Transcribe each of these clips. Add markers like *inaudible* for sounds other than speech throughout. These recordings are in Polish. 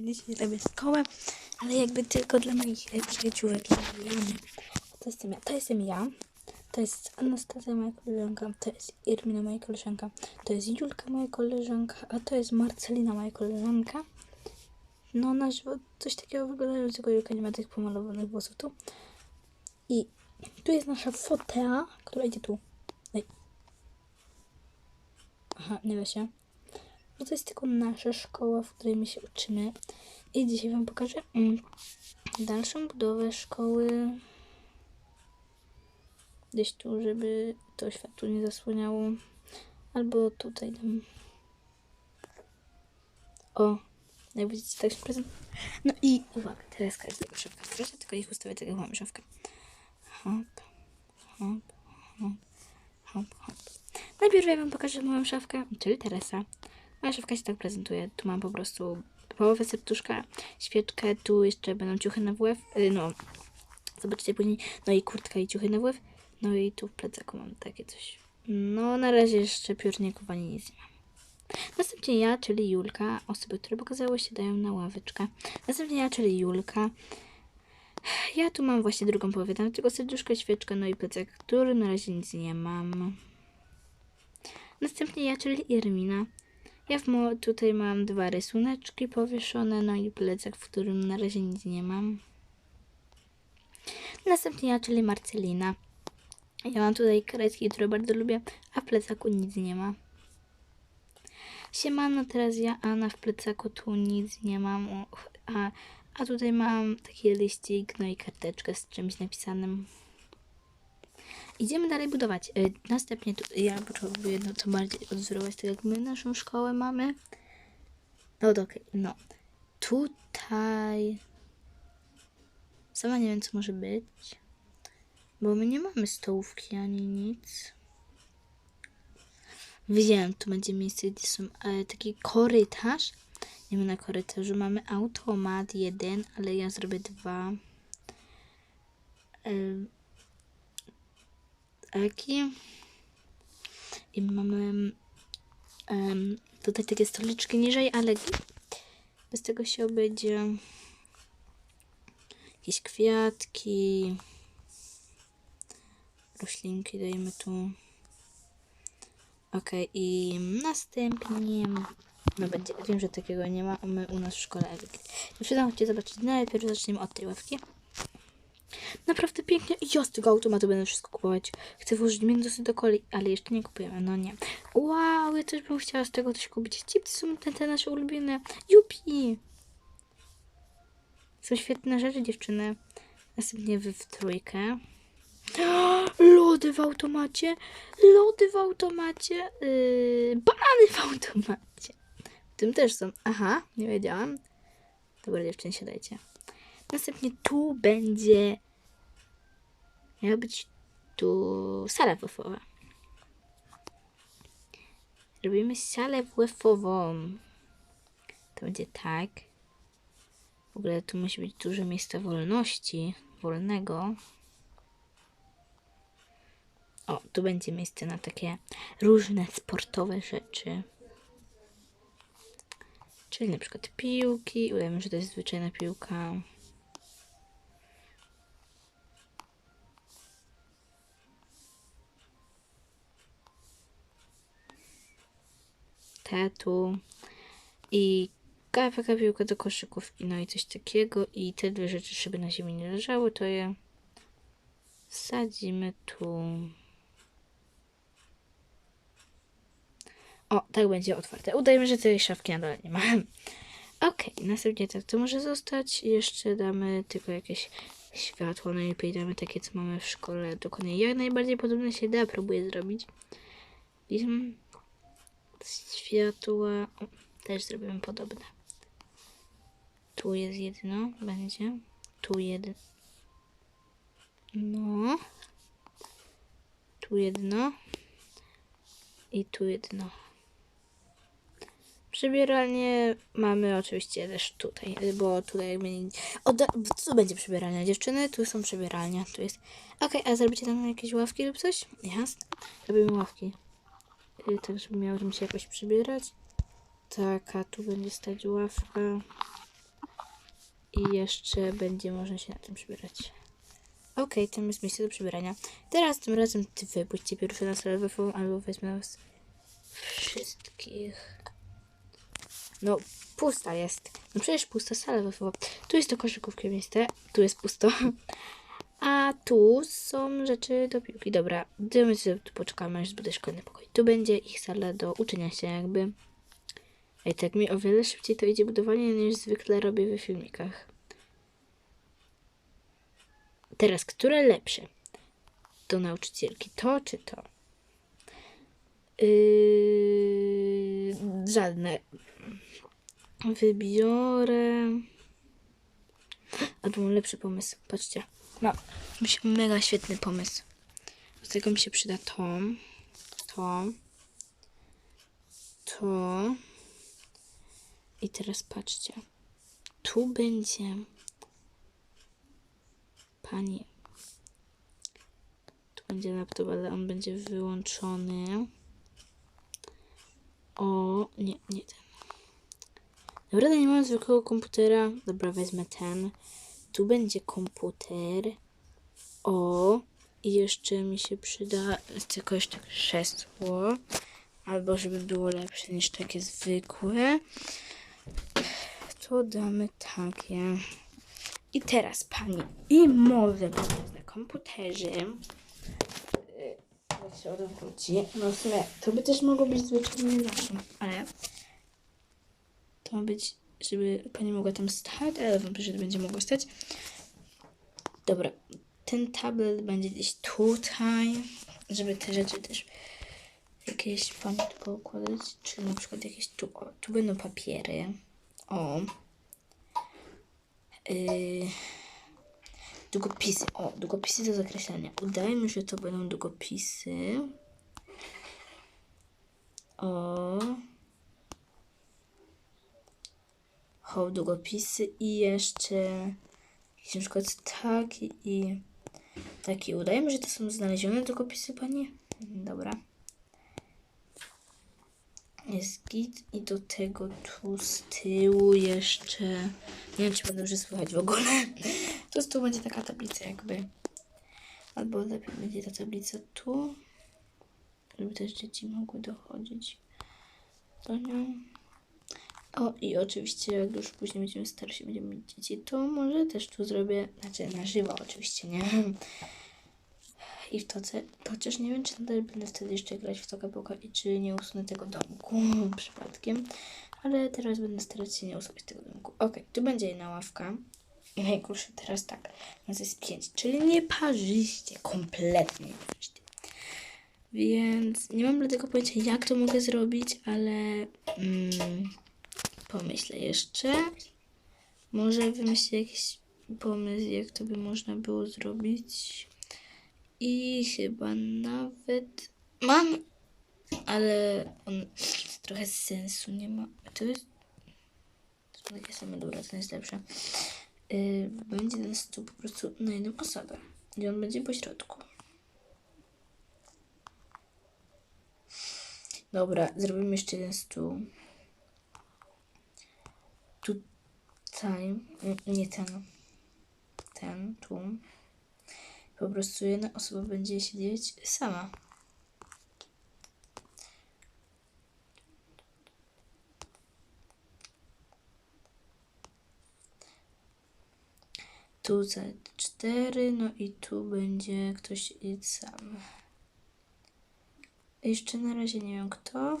Dzisiaj robię szkołę, ale jakby tylko dla moich przyjaciółek. To jestem ja. To jestem ja. To jest Anastazja, moja koleżanka. To jest Irmina, moja koleżanka. To jest Julka, moja koleżanka. A to jest Marcelina, moja koleżanka. No, na żywo coś takiego wyglądającego. Julka nie ma tych pomalowanych włosów tu. I tu jest nasza fotea, która idzie tu. Aha, nie da się. Bo to jest tylko nasza szkoła, w której my się uczymy. I dzisiaj Wam pokażę mm, dalszą budowę szkoły. Gdzieś tu, żeby to światło nie zasłaniało. Albo tutaj tam. O, jak widzicie, tak się prezent. No i uwaga, teraz każdego szafka proszę, tylko ich ustawię mamy szafkę. Hop, hop, hop, hop, hop. Najpierw ja Wam pokażę moją szafkę, czyli Teresa. Moja szafka się tak prezentuje. Tu mam po prostu połowę serduszka, świeczkę, tu jeszcze będą ciuchy na WF, y, no, zobaczycie później, no i kurtka i ciuchy na WF, no i tu w plecaku mam takie coś. No, na razie jeszcze piórników ani nic nie mam. Następnie ja, czyli Julka, osoby, które pokazały się dają na ławeczkę. Następnie ja, czyli Julka. Ja tu mam właśnie drugą połowę, tam tylko serduszko, świeczkę, no i plecak, który na razie nic nie mam. Następnie ja, czyli Irmina. Ja w mo- tutaj mam dwa rysuneczki powieszone, no i plecak, w którym na razie nic nie mam. Następnie ja, czyli Marcelina. Ja mam tutaj kredki, które bardzo lubię, a w plecaku nic nie ma. Siemano, teraz ja, Anna, w plecaku tu nic nie mam, a, a tutaj mam taki liścik, no i karteczkę z czymś napisanym. Idziemy dalej budować. Y, Następnie tu, ja potrzebuję no to bardziej odwzorować, tak jak my naszą szkołę mamy. No okej, no. Tutaj... Sama nie wiem, co może być. Bo my nie mamy stołówki ani nic. Widziałem, tu będzie miejsce, gdzie są e, taki korytarz. Nie my na korytarzu mamy automat jeden, ale ja zrobię dwa. E, taki. I mamy em, tutaj takie stoliczki niżej, ale bez tego się obejdzie. Jakieś kwiatki. Roślinki dajemy tu. Ok, i następnie. No będzie, wiem, że takiego nie ma, my u nas w szkole Ewiki. Dziewczyny, chodźcie zobaczyć. Najpierw zaczniemy od tej ławki. Naprawdę pięknie. I ja z tego automatu będę wszystko kupować. Chcę włożyć Mendosy do coli, ale jeszcze nie kupujemy. No nie. Wow, ja też bym chciała z tego coś kupić. Chipsy są te, te nasze ulubione. Jupi! Są świetne rzeczy, dziewczyny. Następnie wy w trójkę. *gasps* Lody w automacie. Lody w automacie. Yy, banany w automacie. W tym też są. Aha, nie wiedziałam. Dobra, dziewczyny, siadajcie. Następnie tu będzie. Miała być tu sala WF-owa. Robimy salę WF-ową. To będzie tak. W ogóle tu musi być dużo miejsca wolności. Wolnego. O, tu będzie miejsce na takie różne sportowe rzeczy. Czyli na przykład piłki. Udajmy, że to jest zwyczajna piłka. Tetu. I kawę, piłkę do koszykówki, no i coś takiego. I te dwie rzeczy, żeby na ziemi nie leżały, to je wsadzimy tu. O, tak będzie otwarte. Udajmy, że tej szafki na dole nie ma. Okej, następnie tak to może zostać. Jeszcze damy tylko jakieś światło. Najlepiej damy takie, co mamy w szkole. Dokładnie jak najbardziej podobne się da. Próbuję zrobić. I światła. O, też zrobimy podobne. Tu jest jedno. Będzie. Tu jedno. No. Tu jedno. I tu jedno. Przybieralnie mamy oczywiście też tutaj, bo tutaj jakby nie... O. Tu będzie przybieralnia dziewczyny, tu są przybieralnia, tu jest... Okej, a zrobicie tam jakieś ławki lub coś? Jasne. Robimy ławki. Tak, żeby miało tam się jakoś przybierać. Tak, a tu będzie stać ławka. i jeszcze będzie można się na tym przybierać. Okej, tam jest miejsce do przybierania. Teraz tym razem ty wypuśćcie pierwsze na WF, albo wezmę was wszystkich. No, pusta jest. No przecież pusta sala WF. Tu jest do koszykówki miejsce, tu jest pusto. *laughs* A tu są rzeczy do piłki. Dobra, my sobie tu poczekamy, aż zbudę szkolny pokój. Tu będzie ich sala do uczenia się jakby. Ej, tak mi o wiele szybciej to idzie budowanie niż zwykle robię we filmikach. Teraz, które lepsze? Do nauczycielki, to czy to? Yy, żadne. Wybiorę. A tu mam lepszy pomysł. Patrzcie. No, mi się mega świetny pomysł. Do tego mi się przyda to, to, to. I teraz patrzcie. Tu będzie pani. Tu będzie laptop, ale on będzie wyłączony. O, nie, nie ten. Naprawdę nie mam zwykłego komputera. Dobra, wezmę ten. Tu będzie komputer. O, i jeszcze mi się przyda jakoś tak krzesło. Albo żeby było lepsze niż takie zwykłe. To damy takie. I teraz pani i może na komputerze. Jak się odwróci. No w sumie to by też mogło być zwyczajnie naszym, ale to ma być, żeby pani mogła tam stać, ale wątpię, że będzie mogła stać. Dobra, ten tablet będzie gdzieś tutaj, żeby te rzeczy też jakieś pani tu poukładać, czy na przykład jakieś tu, o, tu będą papiery. O. Yy, długopisy. O, długopisy do mi się, że to będą długopisy. O. O, długopisy i jeszcze przykład taki i taki. Udaje mi się, że to są znalezione długopisy, panie? Dobra jest git i do tego tu z tyłu jeszcze nie wiem czy będę już słychać w ogóle *laughs* to z tyłu będzie taka tablica jakby albo lepiej będzie ta tablica tu żeby też dzieci mogły dochodzić do nią o i oczywiście jak już później będziemy starsi będziemy mieć dzieci to może też tu zrobię znaczy na żywo oczywiście nie i w toce. Chociaż nie wiem, czy nadal będę wtedy jeszcze grać w tokę boka i czy nie usunę tego domku *laughs* przypadkiem. Ale teraz będę starać się nie usunąć tego domku. Ok, tu będzie jedna ławka. I najgorsze teraz tak. Nas jest 5, czyli nie parzyście. Kompletnie nie parzyście. Więc nie mam dlatego pojęcia, jak to mogę zrobić, ale mm, pomyślę jeszcze. Może wymyślę jakiś pomysł, jak to by można było zrobić. I chyba nawet mam, ale on trochę sensu nie ma. To jest. Takie same dobra, to jest lepsze. Yy, będzie ten stół po prostu na jedną osobę. I on będzie po środku. Dobra, zrobimy jeszcze jeden stół. Tutaj, nie ten, ten, tu. Po prostu jedna osoba będzie siedzieć sama. Tu za cztery, no i tu będzie ktoś siedzieć sam. Jeszcze na razie nie wiem kto.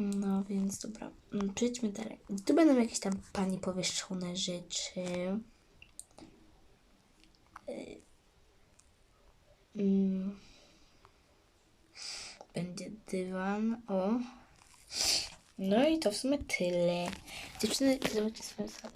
No więc dobra, przejdźmy dalej. Tu będą jakieś tam pani powieszone rzeczy. Mm. Będzie dywan, o. No i to w sumie tyle. Dziewczyny, zobaczcie swoją salę.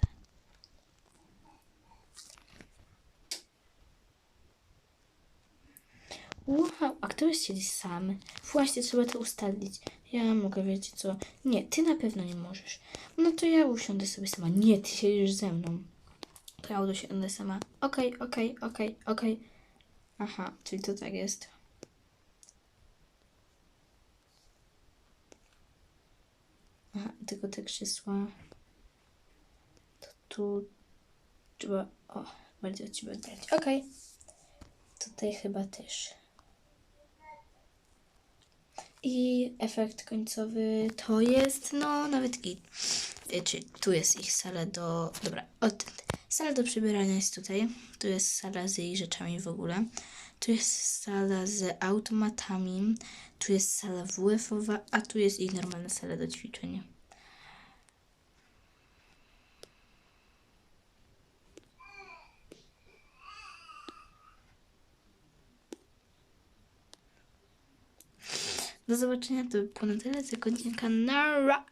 Wow, a kto jest siedzi sam? Właśnie, trzeba to ustalić. Ja mogę, wiecie co? Nie, ty na pewno nie możesz. No to ja usiądę sobie sama. Nie, ty siedzisz ze mną. To ja usiądę sama. Okej, okay, okej, okay, okej, okay, okej. Okay. Aha, czyli to tak jest. Aha, tylko te krzesła. tu trzeba, o, bardziej od Ciebie oddalić. Okej. Tutaj chyba też. I efekt końcowy to jest, no, nawet git. Czy tu jest ich sala do. Dobra, od. Sala do przybierania jest tutaj. Tu jest sala z jej rzeczami w ogóle. Tu jest sala z automatami. Tu jest sala WF-owa, a tu jest ich normalna sala do ćwiczeń. Do zobaczenia, to by było na tyle. Zakończnika. Nara!